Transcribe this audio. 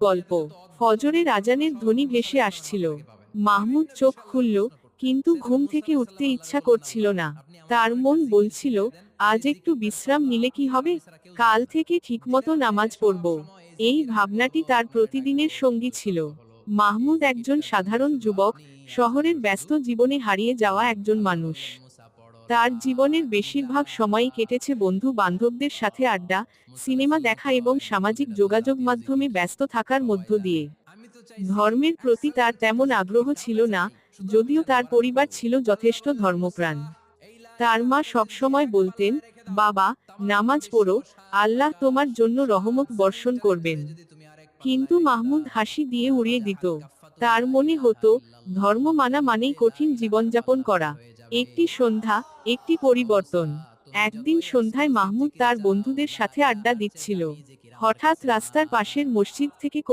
গল্প। ফজরের আজানের ধ্বনি ভেসে আসছিল। মাহমুদ চোখ খুলল, কিন্তু ঘুম থেকে উঠতে ইচ্ছা করছিল না। তার মন বলছিল, আজ একটু বিশ্রাম নিলে কি হবে? কাল থেকে ঠিকমতো নামাজ পড়ব। এই ভাবনাটি তার প্রতিদিনের সঙ্গী ছিল। মাহমুদ একজন সাধারণ যুবক, শহরের ব্যস্ত জীবনে হারিয়ে যাওয়া একজন মানুষ। তার জীবনের বেশিরভাগ সময়ই কেটেছে বন্ধু বান্ধবদের সাথে আড্ডা, সিনেমা দেখা এবং সামাজিক যোগাযোগ মাধ্যমে ব্যস্ত থাকার মধ্য দিয়ে। ধর্মের প্রতি তার তেমন আগ্রহ ছিল না, যদিও তার পরিবার ছিল যথেষ্ট ধর্মপ্রাণ। তার মা সবসময় বলতেন, বাবা, নামাজ পড়ো, আল্লাহ তোমার জন্য রহমত বর্ষণ করবেন। কিন্তু মাহমুদ হাসি দিয়ে উড়িয়ে দিত। তার মনে হতো, ধর্ম মানা মানেই কঠিন জীবনযাপন করা। একটি সন্ধ্যা, একটি পরিবর্তন। একদিন সন্ধ্যায় মাহমুদ তার বন্ধুদের সাথে আড্ডা দিচ্ছিল। হঠাৎ রাস্তার পাশের মসজিদ থেকে